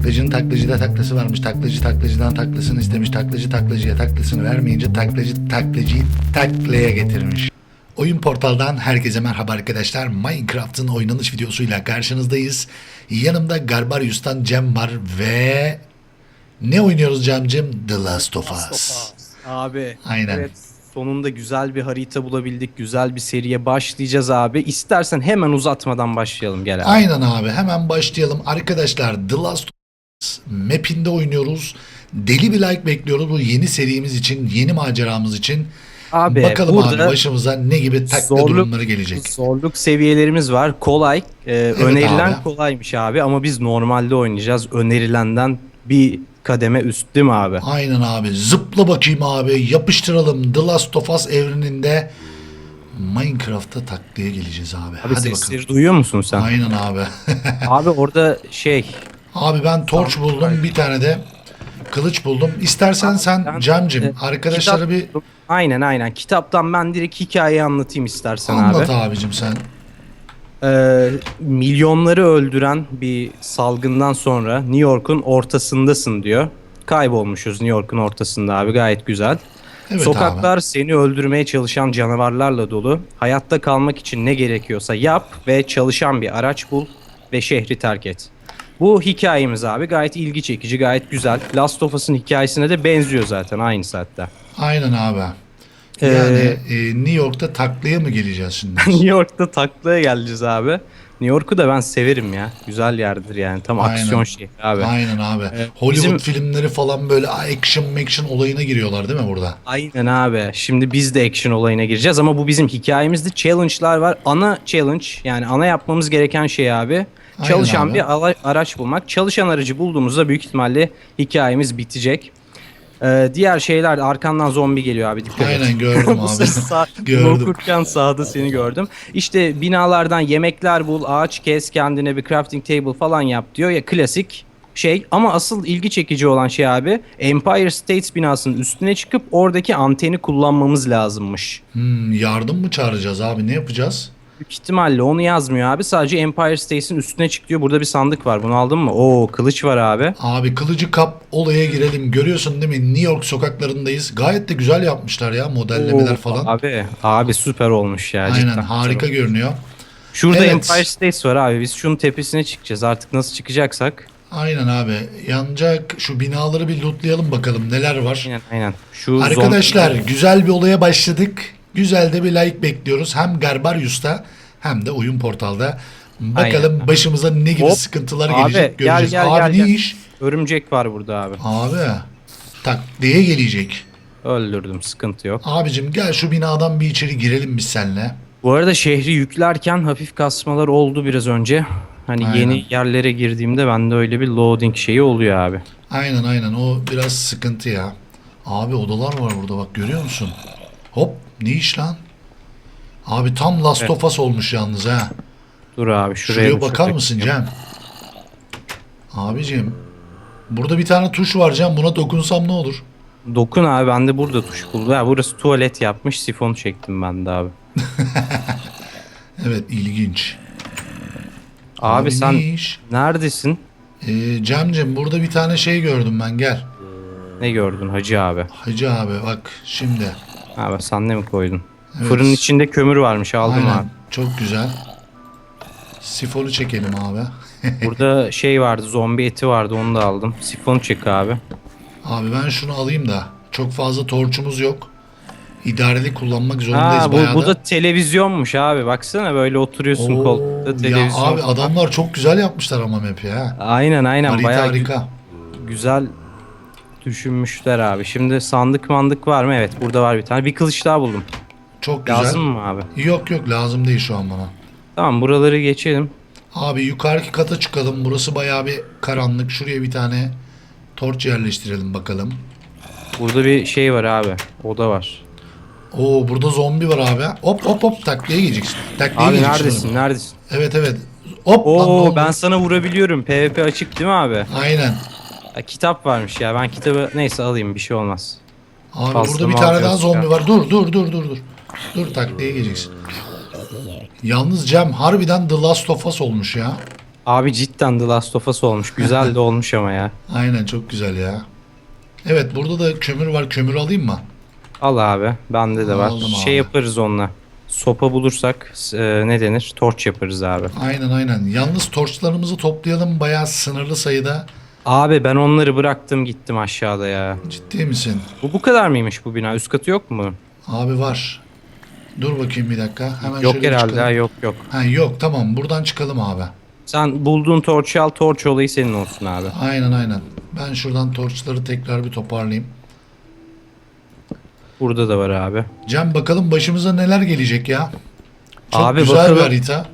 Taklacının taklacıda taklası varmış. Taklacı taklacıdan taklasını istemiş. Taklacı taklacıya taklasını vermeyince taklacı taklacıyı taklaya getirmiş. Oyun portaldan herkese merhaba arkadaşlar. Minecraft'ın oynanış videosuyla karşınızdayız. Yanımda Garbarius'tan Cem var ve ne oynuyoruz Cem'cim? The Last of Us. Abi. Aynen. Evet. Sonunda güzel bir harita bulabildik. Güzel bir seriye başlayacağız abi. İstersen hemen uzatmadan başlayalım gel abi. Aynen abi hemen başlayalım. Arkadaşlar The Last map'inde oynuyoruz. Deli bir like bekliyoruz bu yeni serimiz için, yeni maceramız için. Abi Bakalım abi başımıza ne gibi takla zorluk- durumları gelecek. zorluk seviyelerimiz var. Kolay. Ee, önerilen abi. kolaymış abi ama biz normalde oynayacağız. Önerilenden bir kademe üst değil mi abi? Aynen abi. Zıpla bakayım abi. Yapıştıralım. The Last of Us evreninde Minecraft'ta taklaya geleceğiz abi. Abi Hadi bakalım. sesleri duyuyor musun sen? Aynen abi. abi orada şey abi ben torç buldum. Bir tane de kılıç buldum. İstersen sen Cem'cim e, arkadaşlara bir kitap- Aynen aynen. Kitaptan ben direkt hikayeyi anlatayım istersen abi. anlat abicim sen. Ee, milyonları öldüren bir salgından sonra New York'un ortasındasın diyor. Kaybolmuşuz New York'un ortasında abi gayet güzel. Evet Sokaklar abi. seni öldürmeye çalışan canavarlarla dolu. Hayatta kalmak için ne gerekiyorsa yap ve çalışan bir araç bul ve şehri terk et. Bu hikayemiz abi gayet ilgi çekici, gayet güzel. Last of Us'ın hikayesine de benziyor zaten aynı saatte. Aynen abi. Ee, Yani e, New York'ta taklaya mı geleceğiz şimdi? New York'ta taklaya geleceğiz abi. New York'u da ben severim ya. Güzel yerdir yani. Tam Aynen. aksiyon şehri abi. Aynen abi. Ee, Hollywood bizim- filmleri falan böyle action action olayına giriyorlar değil mi burada? Aynen abi. Şimdi biz de action olayına gireceğiz ama bu bizim hikayemizde challenge'lar var. Ana challenge yani ana yapmamız gereken şey abi. Aynen Çalışan abi. bir araç bulmak. Çalışan aracı bulduğumuzda büyük ihtimalle hikayemiz bitecek. Ee, diğer şeyler arkandan zombi geliyor abi dikkat et. Aynen gördüm Bu abi. ses sağ- Gördüm. Okurken sağda seni gördüm. İşte binalardan yemekler bul, ağaç kes, kendine bir crafting table falan yap diyor ya klasik şey. Ama asıl ilgi çekici olan şey abi Empire State binasının üstüne çıkıp oradaki anteni kullanmamız lazımmış. Hmm, yardım mı çağıracağız abi? Ne yapacağız? Büyük ihtimalle onu yazmıyor abi. Sadece Empire State'in üstüne çık diyor. Burada bir sandık var. Bunu aldın mı? Oo kılıç var abi. Abi kılıcı kap olaya girelim. Görüyorsun değil mi? New York sokaklarındayız. Gayet de güzel yapmışlar ya modellemeler Oo, falan. Abi, abi süper olmuş ya. Aynen cidden. harika görünüyor. Şurada Evet. Empire State var abi. Biz şunun tepesine çıkacağız. Artık nasıl çıkacaksak. Aynen abi. Yanacak şu binaları bir lootlayalım bakalım neler var. Aynen aynen. Şu Arkadaşlar zombi- güzel bir olaya başladık. Güzel de bir like bekliyoruz. Hem Garbarius'ta hem de oyun portalda. Bakalım Aynen. başımıza ne gibi Hop. sıkıntılar Abi, gelecek gel, göreceğiz. gel, abi gel, ne gel. iş? Örümcek var burada abi. Abi takliye gelecek. Öldürdüm sıkıntı yok. Abicim gel şu binadan bir içeri girelim biz seninle. Bu arada şehri yüklerken hafif kasmalar oldu biraz önce. Hani Aynen. yeni yerlere girdiğimde bende öyle bir loading şeyi oluyor abi. Aynen aynen o biraz sıkıntı ya. Abi odalar var burada bak görüyor musun? Hop ne iş lan? Abi tam Last of Us olmuş yalnız ha. Dur abi şuraya, Şuraya bakar mısın. Cem? Abicim burada bir tane tuş var Cem buna dokunsam ne olur? Dokun abi ben de burada tuş buldu. Ha, burası tuvalet yapmış sifon çektim ben de abi. Evet ilginç. Abi, sen ne iş? neredesin? Ee, Cem'cim burada bir tane şey gördüm ben gel. Ne gördün hacı abi? Hacı abi bak şimdi. Abi sen de mi koydun? Evet. Fırının içinde kömür varmış aldım Aynen abi. çok güzel. Sifonu çekelim abi. Burada şey vardı zombi eti vardı onu da aldım. Sifonu çek abi. Abi ben şunu alayım da çok fazla torçumuz yok. İdareli kullanmak zorundayız Ha, bu, bayağı bu da. televizyonmuş abi. Baksana böyle oturuyorsun Oo, koltukta ya televizyon. abi adamlar çok güzel yapmışlar ama map'i ha. Aynen aynen Harita bayağı harika. güzel düşünmüşler abi. Şimdi sandık mandık var mı? Evet burada var bir tane. Bir kılıç daha buldum. Çok güzel. Lazım mı abi? Yok yok lazım değil şu an bana. Tamam buraları geçelim. Abi yukarıki kata çıkalım. Burası bayağı bir karanlık. Şuraya bir tane torç yerleştirelim bakalım. Burada bir şey var abi. Oda var. Oo burada zombi var abi. Hop hop hop takliye geleceksin. Takliye Abi geleceksin neredesin? oğlum. Neredesin? Evet evet. Hop Oo ben sana vurabiliyorum. PvP açık değil mi abi? Aynen. Ha, kitap varmış ya. Ben kitabı neyse alayım bir şey olmaz. Abi Fazla burada bir tane daha zombi ya? var. Dur dur dur dur dur. Dur takliye geleceksin. Yalnız Cem harbiden The Last of Us olmuş ya. Abi cidden The Last of Us olmuş. Güzel de olmuş ama ya. Aynen çok güzel ya. Evet burada da kömür var. Kömür alayım mı? Al abi. Bende de var. Aldım şey abi. yaparız onunla. Sopa bulursak e, ne denir? Torç yaparız abi. Aynen aynen. Yalnız torçlarımızı toplayalım. Bayağı sınırlı sayıda. Abi ben onları bıraktım gittim aşağıda ya. Ciddi misin? Bu bu kadar mıymış bu bina? Üst katı yok mu? Abi var. Dur bakayım bir dakika. Hemen yok şöyle bir herhalde çıkalım. ha, yok yok. Ha, yok tamam buradan çıkalım abi. Sen bulduğun torçu al torç olayı senin olsun abi. Aynen aynen. Ben şuradan torçları tekrar bir toparlayayım. Burada da var abi. Cem bakalım başımıza neler gelecek ya. Çok Abi güzel bakalım. bir harita.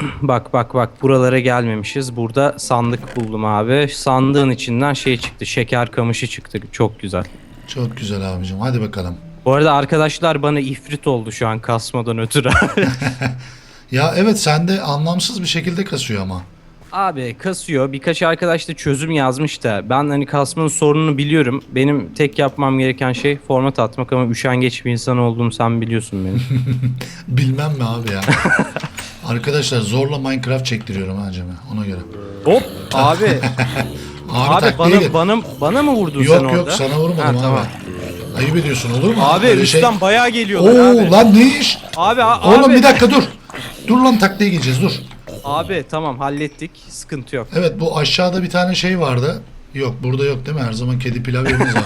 Bak bak bak buralara gelmemişiz. Burada sandık buldum abi. Sandığın içinden şey çıktı. Şeker kamışı çıktı. Çok güzel. Çok güzel abicim. Hadi bakalım. Bu arada arkadaşlar bana ifrit oldu şu an kasmadan ötürü. Ya evet sende anlamsız bir şekilde kasıyor ama. Abi kasıyor. Birkaç arkadaş da çözüm yazmış da ben hani kasmanın sorununu biliyorum. Benim tek yapmam gereken şey format atmak ama üşengeç bir insan olduğumu sen biliyorsun benim. Bilmem mi abi ya. Arkadaşlar zorla Minecraft çektiriyorum ha Cem'e ona göre. Hop abi. Abi, abi bana bana bana mı vurdun sen Yok orada? yok sana vurmadım Ha, abi. tamam. Ayıp ediyorsun olur mu? Abi Öyle üstten şey- bayağı geliyorlar Oo abi. lan ne iş? Abi a- Oğlum abi. bir dakika dur. Dur lan taktiğe gireceğiz dur. Abi tamam hallettik. Sıkıntı yok. Evet bu aşağıda bir tane şey vardı. Yok burada yok değil mi? Her zaman kedi pilav yeriz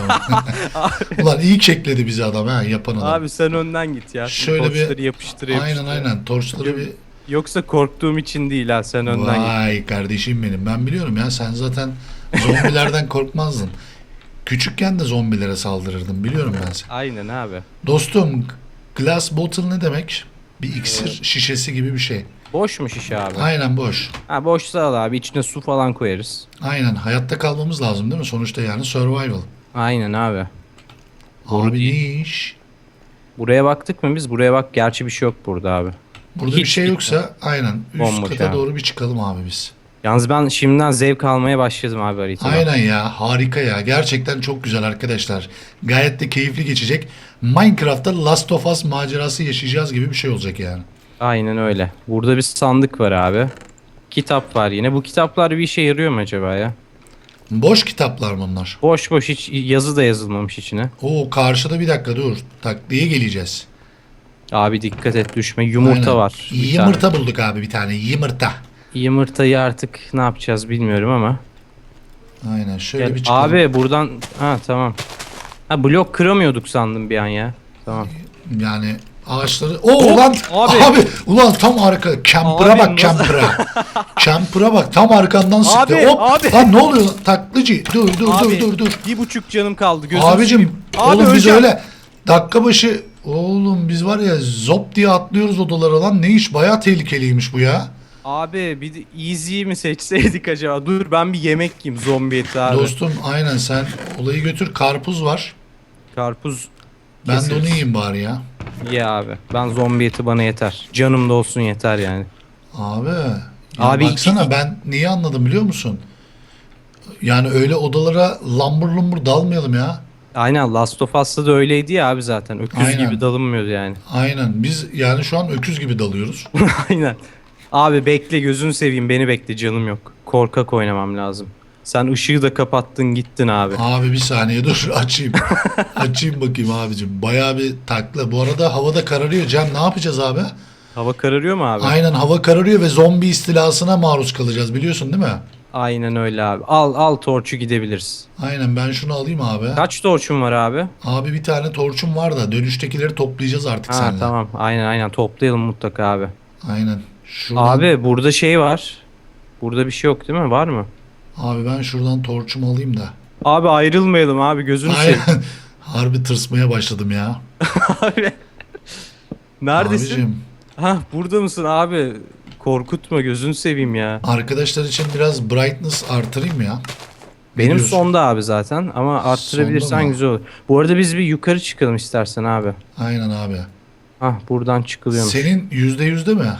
abi. Ulan iyi kekledi bizi adam ha yapan adam. Abi sen önden git ya. Şöyle bir- Torçları yapıştır yapıştır. aynen aynen. Torçları bir... Yoksa korktuğum için değil ha sen önden git. Vay kardeşim benim. Ben biliyorum ya sen zaten zombilerden korkmazdın. Küçükken de zombilere saldırırdın. Biliyorum ben seni. Aynen abi. Dostum glass bottle ne demek? Bir iksir şişesi gibi bir şey. Boş mu şişe abi? Aynen boş. Ha boşsa al abi içine su falan koyarız. Aynen hayatta kalmamız lazım değil mi? Sonuçta yani survival. Aynen abi. Abi ne iş? Buraya baktık mı biz? Buraya bak gerçi bir şey yok burada abi. Burada bir Hiç şey gitme. yoksa aynen üst Bomboş kata abi. doğru bir çıkalım abi biz. Yalnız ben şimdiden zevk almaya başladım abi haritadan. Aynen ya harika ya gerçekten çok güzel arkadaşlar. Gayet de keyifli geçecek. Minecraft'ta Last of Us macerası yaşayacağız gibi bir şey olacak yani. Aynen öyle. Burada bir sandık var abi. Kitap var yine. Bu kitaplar bir işe yarıyor mu acaba ya? Boş kitaplar mı bunlar? Boş boş hiç yazı da yazılmamış içine. Oo karşıda bir dakika dur. Takliye geleceğiz. Abi dikkat et düşme. Yumurta Aynen. var. bir Yumurta bulduk abi bir tane yumurta. tane. Yumurtayı artık ne yapacağız bilmiyorum ama. Aynen şöyle Gel. bir çıkalım. Abi buradan ha tamam. Ha blok kıramıyorduk sandım bir an ya. Tamam. Yani ağaçları... Oo Hop, ulan abi. abi. ulan tam arka. Abi bak camper'a. camper'a bak tam arkandan sıktı. Abi, Hop. abi. Lan ne oluyor? Taklıcı. Dur dur Abi, dur dur dur. Bir buçuk canım kaldı. Gözüm Abicim Abi oğlum biz öyle dakika başı oğlum biz var ya zop diye atlıyoruz odalara lan ne iş baya tehlikeliymiş bu ya. Abi bir de easy mi seçseydik acaba? Dur ben bir yemek yiyeyim zombi eti abi. Dostum aynen sen olayı götür karpuz var. Karpuz Ben de Keseriz. onu yiyeyim bari ya. ye abi. Ben zombi eti bana yeter. Canım da olsun yeter yani. Abi. Ya Abi baksana iki- ben niye anladım biliyor musun? Yani öyle odalara lambur lumbur dalmayalım ya. Aynen Last of Us'ta da öyleydi ya abi zaten. Öküz Aynen. gibi dalınmıyordu yani. Aynen biz yani şu an öküz gibi dalıyoruz. Aynen. Abi bekle gözünü seveyim beni bekle canım yok. Korkak oynamam lazım. Sen ışığı da kapattın gittin abi. Abi bir saniye dur açayım. açayım bakayım abicim. Bayağı bir takla. Bu arada havada kararıyor. Cem ne yapacağız abi? Hava kararıyor mu abi? Aynen hava kararıyor ve zombi istilasına maruz kalacağız biliyorsun değil mi? Aynen öyle abi. Al al torçu gidebiliriz. Aynen ben şunu alayım abi. Kaç torçun var abi? Abi bir tane torçum var da dönüştekileri toplayacağız artık Ha seninle. tamam. Aynen aynen toplayalım mutlaka abi. Aynen. Şuradan, Abi burada şey var. Burada bir şey yok değil mi? Var mı? Abi ben şuradan torçumu alayım da. Abi ayrılmayalım abi gözünü seveyim. Aynen. Harbi tırsmaya başladım ya. abi. Neredesin? Abicim, Ha burada mısın abi? Korkutma gözünü seveyim ya. arkadaşlar için biraz brightness artırayım ya. Benim diyorsun? sonda abi zaten ama arttırabilirsen güzel olur. Bu arada biz bir yukarı çıkalım istersen abi. Aynen abi. Hah buradan çıkılıyormuş. Senin yüzde yüzde mi?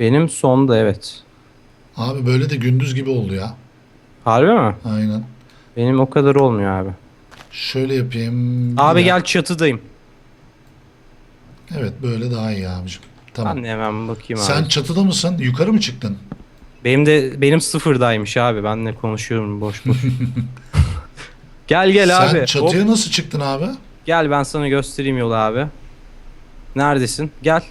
Benim sonda evet. Abi böyle de gündüz gibi oldu ya. Harbi mi? Aynen. Benim o kadar olmuyor abi. Şöyle yapayım. Abi Bir gel çatıdayım. Evet böyle daha iyi abicim. Tamam. Ben de hemen bakayım Sen abi. çatıda mısın? Yukarı mı çıktın? Benim de benim sıfırdaymış abi. Ben de konuşuyorum boş boş. gel gel Sen abi. Hop, çatıya nasıl çıktın abi? gel ben sana göstereyim yolu abi. Neredesin? Gel.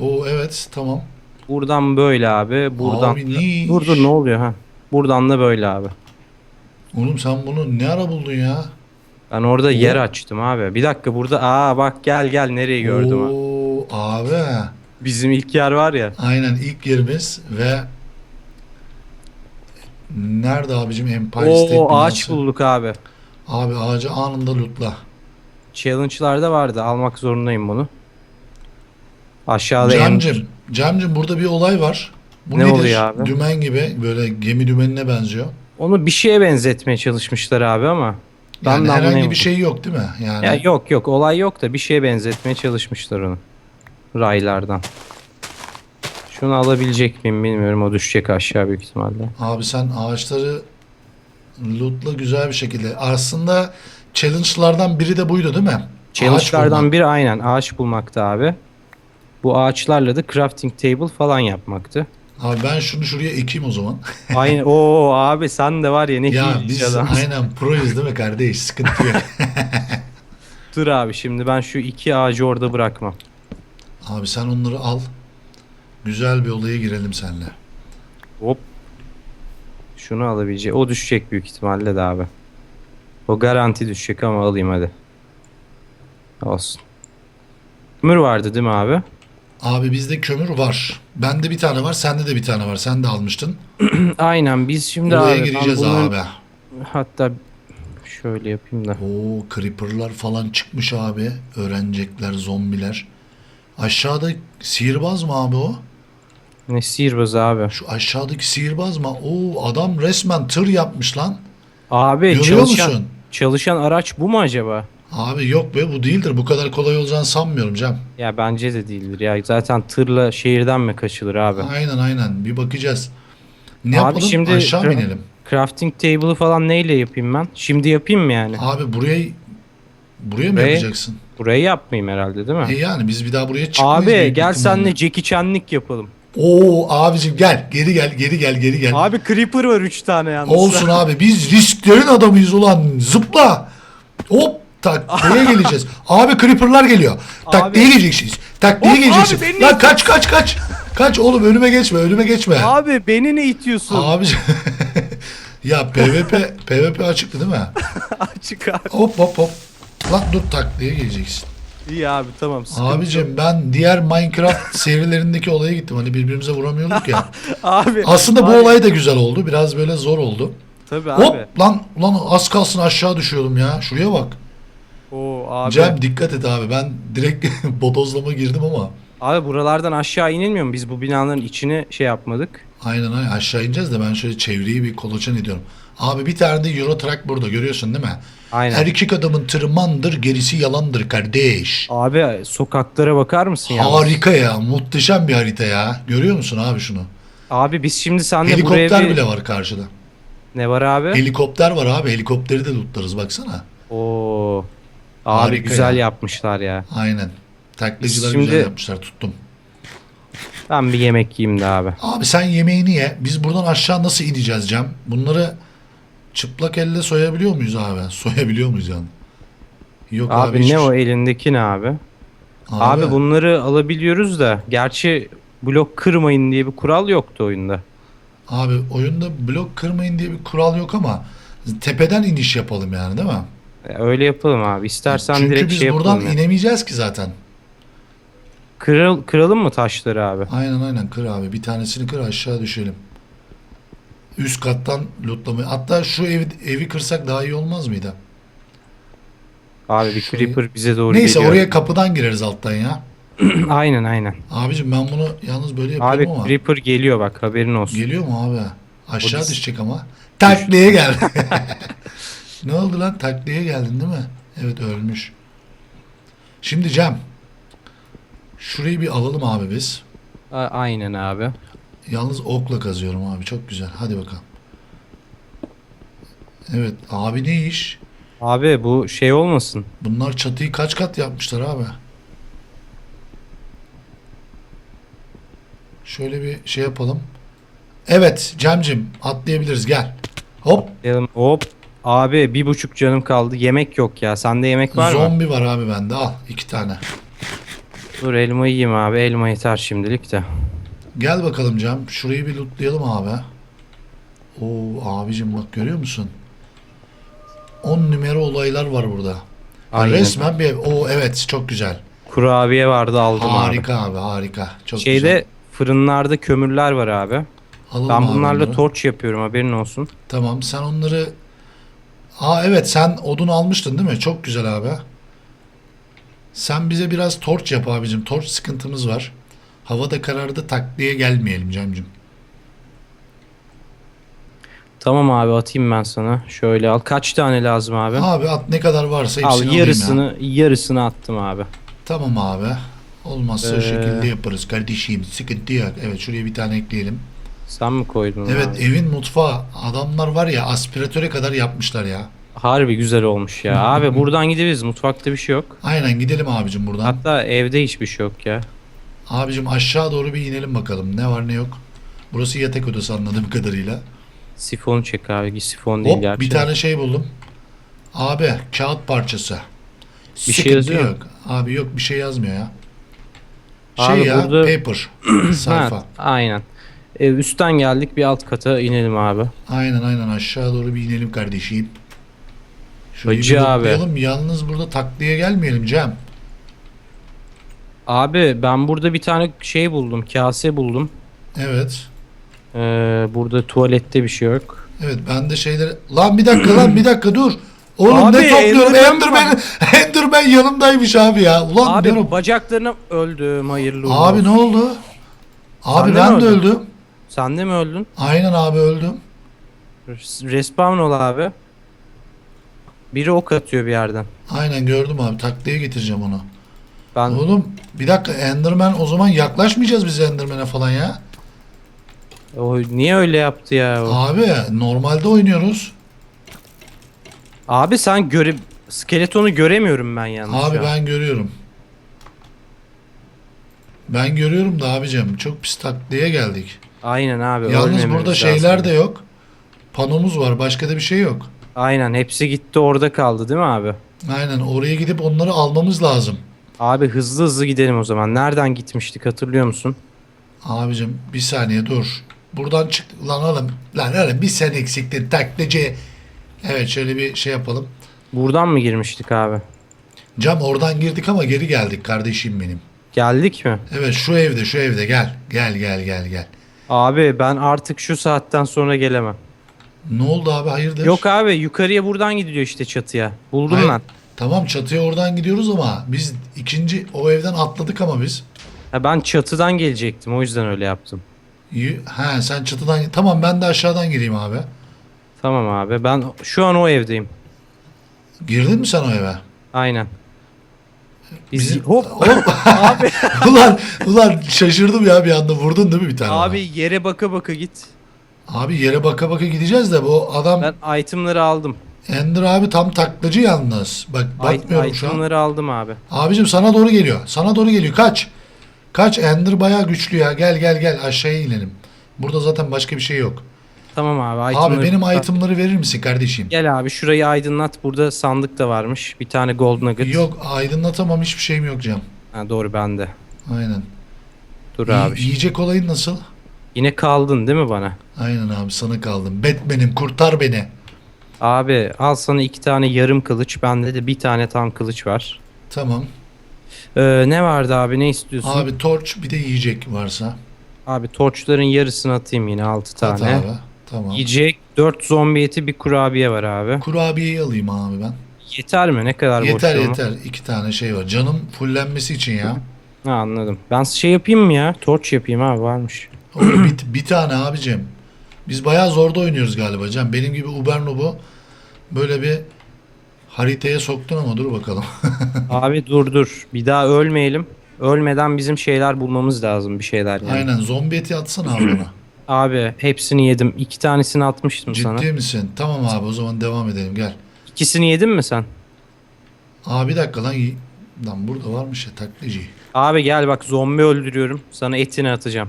Oo evet tamam. Buradan böyle abi. Buradan. Abi ne Dur dur iş? ne oluyor ha? Buradan da böyle abi. Oğlum sen bunu ne ara buldun ya? Ben orada yer açtım abi. Bir dakika burada. Aa bak gel gel nereyi gördüm ha. Oo, abi. Bizim ilk yer var ya. Aynen ilk yerimiz ve nerede abicim Empire State Oo ağaç binası? bulduk abi. Abi ağacı anında lootla. Challenge'larda vardı. Almak zorundayım bunu. Aşağıda. Cemcim, Cemcim burada bir olay var. Bu Ne nedir? oluyor abi? Dümen gibi böyle gemi dümenine benziyor. Onu bir şeye benzetmeye çalışmışlar abi ama. Ben Yani herhangi anlayamadım. bir şey yok değil mi? Yani Ya yok yok olay yok da bir şeye benzetmeye çalışmışlar onu. Raylardan. Şunu alabilecek miyim bilmiyorum o düşecek aşağı büyük ihtimalle. abi sen ağaçları lootla güzel bir şekilde. Aslında challenge'lardan biri de buydu değil mi? Challenge'lardan biri aynen ağaç bulmakta abi. Bu ağaçlarla da crafting table falan yapmaktı. Abi ben şunu şuraya ekeyim o zaman. Aynen. Oo abi sen de var ya ne ya biz adam. aynen proyuz değil mi kardeş? Sıkıntı yok. Dur abi şimdi ben şu iki ağacı orada bırakmam. Abi sen onları al. Güzel bir olaya girelim seninle. Hop. Şunu alabilecek. O düşecek büyük ihtimalle de abi. O garanti düşecek ama alayım hadi. Olsun. Kömür vardı değil mi abi? Abi bizde kömür var. Bende bir tane var, sende de bir tane var. Sen de almıştın. Aynen biz şimdi Buraya abi. gireceğiz bunların- abi. Hatta şöyle yapayım da. Oo, creeper'lar falan çıkmış abi. Öğrenecekler, zombiler. Aşağıda sihirbaz mı abi o? Ne sihirbaz abi. Şu aşağıdaki sihirbaz mı? Oo, adam resmen tır yapmış lan. Abi Görüyor çalışan, musun? çalışan araç bu mu acaba? Abi yok be bu değildir. Bu kadar kolay olacağını sanmıyorum Cem. Ya bence de değildir ya. Zaten tırla şehirden mi kaçılır abi? Aynen aynen. Bir bakacağız. Ne Abi yapalım? şimdi- Aşağı binelim. Crafting table'ı falan neyle yapayım ben? Şimdi yapayım mı yani? Abi burayı buraya mı Ve- yapacaksın? Burayı yapmayayım herhalde değil mi? E yani biz bir daha buraya çıkmayız. Abi gel senle Jackie Chan'lik yapalım. Oo abicim gel. Geri gel, geri gel, geri gel. Abi Creeper var 3 tane yalnız. Olsun abi biz risklerin adamıyız ulan. Zıpla. Hop taktiğe geleceğiz. Abi creeper'lar geliyor. Taktiğe geleceksiniz. Taktiğe Hop, abi, geleceksin. beni Lan kaç kaç kaç. Kaç oğlum önüme geçme önüme geçme. Abi beni ne itiyorsun? Abicim. ya PvP PvP açıktı değil mi? Açık abi. Hop hop hop. Lan dur taktiğe geleceksin. İyi abi tamam. sıkıntı yok. Abicim ben diğer Minecraft serilerindeki olaya gittim. Hani birbirimize vuramıyorduk ya. Abi. Aslında bu abi, olay da güzel oldu. Biraz böyle zor oldu. Tabii abi. Hop lan ulan az kalsın aşağı düşüyordum ya. Şuraya bak. Oo abi. Cem dikkat et abi. Ben direkt bodozlama girdim ama. Abi buralardan aşağı inilmiyor mu? Biz bu binaların içine şey yapmadık. Aynen aynen aşağı ineceğiz de ben şöyle çevreyi bir kolaçan ediyorum. Abi bir tane de Euro Truck burada görüyorsun değil mi? Aynen. Erkek adamın tırmandır gerisi yalandır kardeş. Abi sokaklara bakar mısın ya? Harika ya muhteşem bir harita ya. Görüyor musun abi şunu? Abi biz şimdi seninle Helikopter buraya bir... bile var karşıda. Ne var abi? Helikopter var abi helikopteri de lootlarız baksana. Oo. Abi Harika güzel ya. yapmışlar ya. Aynen. Taklacılar Şimdi- güzel yapmışlar tuttum. Ben bir yemek yiyeyim de abi. Abi sen yemeğini ye. Biz buradan aşağı nasıl ineceğiz Cem? Bunları çıplak elle soyabiliyor muyuz abi? Soyabiliyor muyuz yani? Yok abi. Abi, hiçbir ne o şey- elindeki ne abi? Abi, bunları alabiliyoruz da gerçi blok kırmayın diye bir kural yoktu oyunda. Abi oyunda blok kırmayın diye bir kural yok ama tepeden iniş yapalım yani değil mi? E, Öyle yapalım abi. İstersen Çünkü direkt biz şey buradan yapalım. ya. inemeyeceğiz ki zaten. Kırıl, kıralım mı taşları abi? Aynen aynen kır abi. Bir tanesini kır aşağı düşelim. Üst kattan lootlamayı. Hatta şu evi, evi kırsak daha iyi olmaz mıydı? Abi bir Şurayı- creeper bize doğru Neyse geliyor. oraya kapıdan gireriz alttan ya. aynen aynen. Abicim ben bunu yalnız böyle Abi yapıyorum ama. creeper geliyor bak haberin olsun. Geliyor mu abi? Aşağı O dis- düşecek ama. Takliye gel. ne oldu lan? Takliye geldin değil mi? Evet ölmüş. Şimdi Cem. Şurayı bir alalım abi biz. A- aynen abi. Yalnız okla kazıyorum abi. Çok güzel. Hadi bakalım. Evet. Abi ne iş? Abi bu şey olmasın. Bunlar çatıyı kaç kat yapmışlar abi? Şöyle bir şey yapalım. Evet Cemcim atlayabiliriz gel. Hop Diyelim, Hop. Abi bir buçuk canım kaldı. Yemek yok ya. Sende yemek var mı? zombi var abi bende al iki tane. Dur elma yiyeyim abi. Elma yeter şimdilik de. Gel bakalım Cem şurayı bir lootlayalım abi. Oo abicim bak görüyor musun? 10 numara olaylar var burada. Aynen. Resmen bir ev. Oo evet çok güzel. Kurabiye vardı aldım abi. Harika abi harika. Çok Şeyde güzel. fırınlarda kömürler var abi. Alalım Ben abi bunlarla onları. torç yapıyorum haberin olsun. Tamam sen onları Aa evet sen odun almıştın değil mi? Çok güzel abi. Sen bize biraz torç yap abicim. Torç sıkıntımız var. Hava da karardı takliye gelmeyelim Cemcim. Tamam abi atayım ben sana. Şöyle al. Kaç tane lazım abi? Abi at ne kadar varsa hepsini al alayım ya. yarısını yarısını attım abi. Tamam abi. Olmazsa o Ee, şekilde yaparız kardeşim. Sıkıntı yok. Evet şuraya bir tane ekleyelim. Sen mi koydun? Evet abi? evin mutfağı. Adamlar var ya aspiratöre kadar yapmışlar ya. Harbi güzel olmuş ya. abi buradan gideriz. Mutfakta bir şey yok. Aynen gidelim abicim buradan. Hatta evde hiçbir şey yok ya. Abicim aşağı doğru bir inelim bakalım. Ne var ne yok. Burası yatak odası anladığım kadarıyla. Sifonu çek abi. Sifon değil Hop gerçi. bir tane şey buldum. Abi kağıt parçası. Bir şey Sıkıntı yazıyor mu? yok. Abi yok bir şey yazmıyor ya. Şey Abi ya burada- paper sayfa. Ha, aynen. E, üstten geldik bir alt kata inelim abi. Aynen aynen aşağı doğru bir inelim kardeşim. Şurayı Hacı bir abi. lootlayalım. Yalnız burada takliye gelmeyelim Cem. Abi ben burada bir tane şey buldum. Kase buldum. Evet. Ee, burada tuvalette bir şey yok. Evet ben de şeyleri... Lan bir dakika lan bir dakika dur. Oğlum Abi, ne topluyorum? Enderman Enderman, Enderman yanımdaymış abi ya. Ulan Abi ben bacaklarına öldüm hayırlı uğurlu Abi ne olsun. oldu? Abi Sen de ben mi de öldün? öldüm. Sen de mi öldün? Aynen abi öldüm. Respawn ol abi. Biri ok atıyor bir yerden. Aynen gördüm abi. Takliye getireceğim onu. Ben Oğlum bir dakika Enderman o zaman yaklaşmayacağız biz Enderman'e falan ya. o niye öyle yaptı ya? o? Abi normalde oynuyoruz. Abi sen göre skeletonu göremiyorum ben yalnız. Abi an. ben görüyorum. Ben görüyorum da abicim çok pis takliye geldik. Aynen abi. Yalnız ölmememiz burada lazım. şeyler de yok. Panomuz var başka da bir şey yok. Aynen hepsi gitti orada kaldı değil mi abi? Aynen oraya gidip onları almamız lazım. Abi hızlı hızlı gidelim o zaman. Nereden gitmiştik hatırlıyor musun? Abicim bir saniye dur. Buradan çık lan oğlum. Lan oğlum bir sen eksiktin taklacı. Evet şöyle bir şey yapalım. Buradan mı girmiştik abi? Cam oradan girdik ama geri geldik kardeşim benim. Geldik mi? Evet şu evde şu evde gel. Gel gel gel gel. Abi ben artık şu saatten sonra gelemem. Ne oldu abi hayırdır? Yok abi yukarıya buradan gidiliyor işte çatıya. Buldum Hayır. ben. Tamam çatıya oradan gidiyoruz ama biz ikinci o evden atladık ama biz. Ha, ben çatıdan gelecektim o yüzden öyle yaptım. Y- Ha sen çatıdan tamam ben de aşağıdan gireyim abi. Tamam abi ben şu an o evdeyim. Girdin mi sen o eve? Aynen. Biz Bizim- hop Hop. abi ulan ulan şaşırdım ya bir anda vurdun değil mi bir tane? bana? abi yere baka baka git. Abi yere baka baka gideceğiz de bu adam Ben itemları aldım. Ender abi tam taklacı yalnız. Bak Ay, bakmıyorum şu an. itemları aldım abi. Abicim sana doğru geliyor. Sana doğru geliyor. Kaç. Kaç. Ender bayağı güçlü ya. Gel gel gel aşağıya inelim. Burada zaten başka bir şey yok. Tamam abi Abi itemları. benim itemları verir misin kardeşim? Gel abi şurayı aydınlat. Burada sandık da varmış. Bir tane gold nugget. Yok aydınlatamam hiçbir şeyim yok Cem. Ha, doğru bende. Aynen. Dur İyi- abi. yiyecek olayın nasıl? Yine kaldın değil mi bana? Aynen abi sana kaldım. Batman'im kurtar beni. Abi al sana iki tane yarım kılıç. Bende de bir tane tam kılıç var. Tamam. Ee, ne vardı abi ne istiyorsun? Abi, Abi torç bir de yiyecek varsa. torçların yarısını atayım yine 6 At tane. abi. Tamam. Yiyecek 4 zombi eti bir kurabiye var abi. Kurabiyeyi alayım abi ben. Yeter mi? Ne kadar Yeter boşluğum? yeter. İki tane şey var. Canım fullenmesi için ya. Ha, anladım. Ben şey yapayım mı ya? Torç yapayım abi varmış. Oğlum bir, bir tane abicim. Biz bayağı zorda oynuyoruz galiba Can. Benim gibi Uber Noob'u böyle bir haritaya soktun ama dur bakalım. abi dur dur. Bir daha ölmeyelim. Ölmeden bizim şeyler bulmamız lazım bir şeyler yani. Aynen zombi eti atsana abi bana. Abi hepsini yedim. İki tanesini atmıştım sana. Ciddi misin? Tamam abi o zaman devam edelim gel. İkisini yedin mi sen? Aa bir dakika lan. Lan burada varmış ya taklacı. Abi gel bak zombi öldürüyorum. Sana etini atacağım.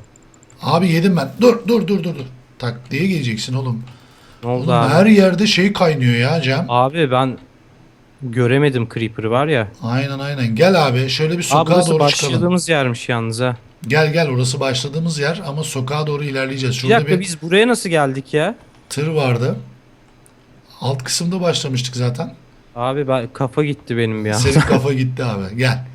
Abi yedim ben. Dur dur dur dur dur. Takliye geleceksin oğlum. Ne oldu Oğlum abi? her yerde şey kaynıyor ya Cem. Abi ben göremedim Creeper'ı var ya. Aynen aynen. Gel abi şöyle bir Abi sokağa burası doğru çıkalım. başladığımız yermiş yalnız ha. Gel gel orası başladığımız yer ama sokağa doğru ilerleyeceğiz. Bir Şurada dakika bir biz buraya nasıl geldik ya? tır vardı. Alt kısımda başlamıştık zaten. Abi ben, kafa gitti benim an. Senin kafa gitti abi. Gel.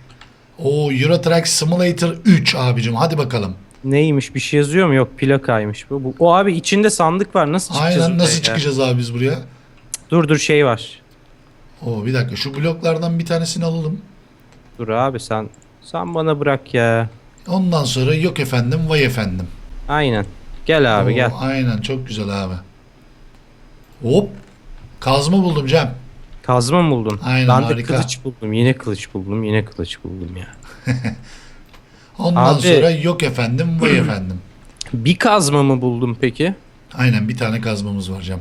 O Euro Truck Simulator 3 abicim. Hadi bakalım. Neymiş bir şey yazıyor mu? Yok plakaymış bu. bu. O abi içinde sandık var. Nasıl çıkacağız Aynen nasıl çıkacağız abi biz buraya? Dur dur şey var. Oo bir dakika şu bloklardan bir tanesini alalım. Dur abi sen sen bana bırak ya. Ondan sonra yok efendim vay efendim. Aynen. Gel abi Oo, gel. Aynen çok güzel abi. Hop. Kazma buldum Cem. Kazma mı buldun? Aynen, ben de harika. kılıç buldum. Yine kılıç buldum. Yine kılıç buldum ya. Ondan Abi- sonra yok efendim vay efendim. Bir kazma mı buldum peki? Aynen bir tane kazmamız var Cem.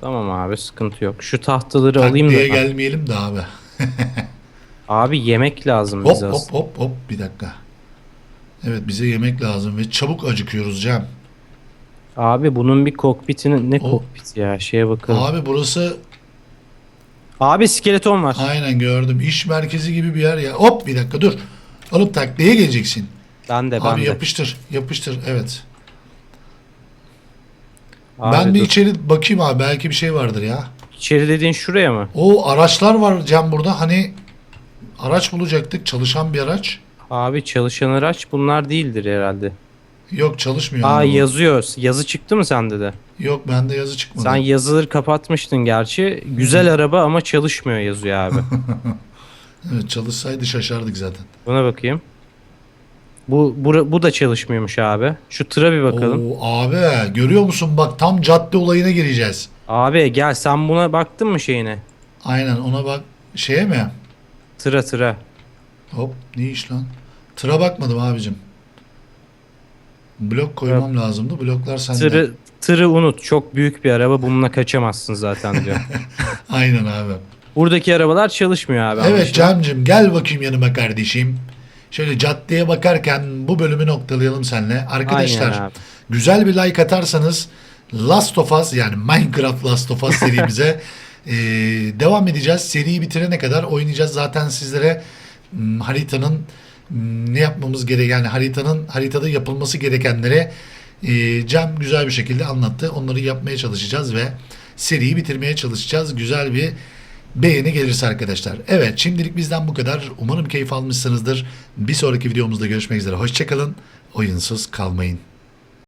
Tamam abi sıkıntı yok. Şu tahtaları alayım da. Takliye ben. gelmeyelim de abi. Abi yemek lazım Hop bize hop aslında. hop hop bir dakika. Evet bize yemek lazım ve çabuk acıkıyoruz Cem. Abi bunun bir kokpitinin ne O- kokpiti ya şeye bakalım. Abi, Abi burası skeleton var. aynen gördüm iş merkezi gibi bir yer ya. Hop bir dakika dur. Alıp takliye geleceksin. Ben de ben Abi de. yapıştır yapıştır evet. Abi ben bir dur. içeri bakayım abi belki bir şey vardır ya. İçeri dediğin şuraya mı? O araçlar var Cem burada hani araç bulacaktık çalışan bir araç. Abi çalışan araç bunlar değildir herhalde. Yok çalışmıyor. Aa bu. yazıyor. Yazı çıktı mı sende de? Yok bende yazı çıkmadı. Sen yazıları kapatmıştın gerçi. Güzel araba ama çalışmıyor yazıyor abi. Evet çalışsaydı şaşardık zaten. Buna bakayım. Bu, bu bu da çalışmıyormuş abi. Şu tıra bir bakalım. Oo, abi görüyor musun bak tam cadde olayına gireceğiz. Abi gel sen buna baktın mı şeyine? Aynen ona bak şeye mi? Tıra tıra. Hop ne iş lan? Tıra bakmadım abicim. Blok koymam lazımdı. Bloklar sende. Tırı tırı unut. Çok büyük bir araba. Bununla kaçamazsın zaten diyor. Aynen abi. Buradaki arabalar çalışmıyor abi. Evet anlaşılan. Cem'cim gel bakayım yanıma kardeşim. Şöyle caddeye bakarken bu bölümü noktalayalım seninle. Arkadaşlar güzel bir like atarsanız Last of Us yani Minecraft Last of Us serimize eee, devam edeceğiz. Seriyi bitirene kadar oynayacağız. Zaten sizlere hmm, haritanın hmm, ne yapmamız gereken yani haritanın haritada yapılması gerekenlere eee Cem güzel bir şekilde anlattı. Onları yapmaya çalışacağız ve seriyi bitirmeye çalışacağız. Güzel bir beğeni gelirse arkadaşlar. Evet şimdilik bizden bu kadar. Umarım keyif almışsınızdır. Bir sonraki videomuzda görüşmek üzere. Hoşçakalın. Oyunsuz kalmayın.